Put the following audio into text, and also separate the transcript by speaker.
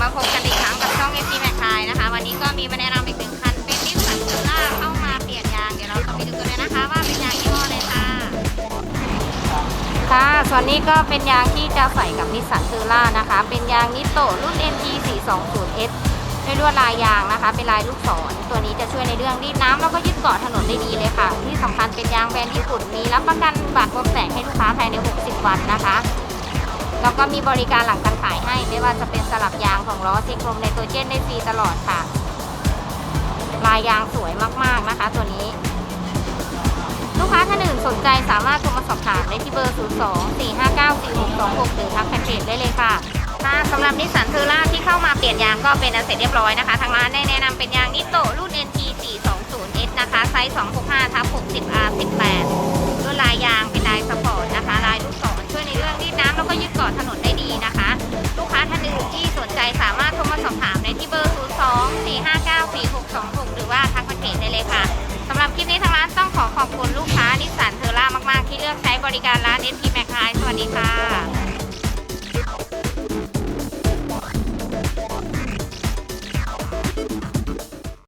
Speaker 1: มาพบกันอีกครั้งกับช่อง FC แมคไทยนะคะ วันนี้ก็มีมาแนะนำอีกหนึ่งคัน เป็นนิสสันซูร่าเข้ามาเปลี่ยนยาง เดี๋ยวเราเข้ไปดูกันเลยนะคะ ว่าเป็นยางยี่ห้ออะไรค่ะ ค่ะ ส่วนนี้ก็เป็นยางที่จะใส่กับนิสสันซูร่านะคะ เป็นยางนิโตรุ่น MT420S ด้วยลวดลายยางนะคะ เป็นลายลูกศร ตัวนี้จะช่วยในเรื่องรีดน้ำแล้วก็ยึดเกาะถนนได้ดีเลยค่ะ ที่สำคัญเป็นยางแบรนด์ญี่ปุ่น มีรับประกันบาดลมแสงให้ แล้วก็มีบริการหลังการขายให้ ไม่ว่าจะเป็นสลับยางของล้อซิโครมไนโตรเจนได้ฟรีตลอดค่ะ ลายยางสวยมากๆนะคะ ตัวนี้ ลูกค้าท่านอื่นสนใจสามารถโทรมาสอบถามได้ที่เบอร์ 02 459 4626 หรือทักแชทเพจได้เลยค่ะค่ะสำหรับนิสสันเทอร่าที่เข้ามาเปลี่ยนยางก็เป็นอันเสร็จเรียบร้อยนะคะ ทางร้านได้แนะนำเป็นยางนิโตรุ่น NT 420S นะคะ ไซส์ 265ทับ 60R18 ได้ที่เบอร์ 02 459 4626 หรือว่าทักมาเพจได้เลยค่ะสำหรับคลิปนี้ทางร้านต้องขอขอบคุณลูกค้านิสสันเทอร่ามาก ๆ ที่เลือกใช้บริการร้าน SP Mac High สวัสดีค่ะ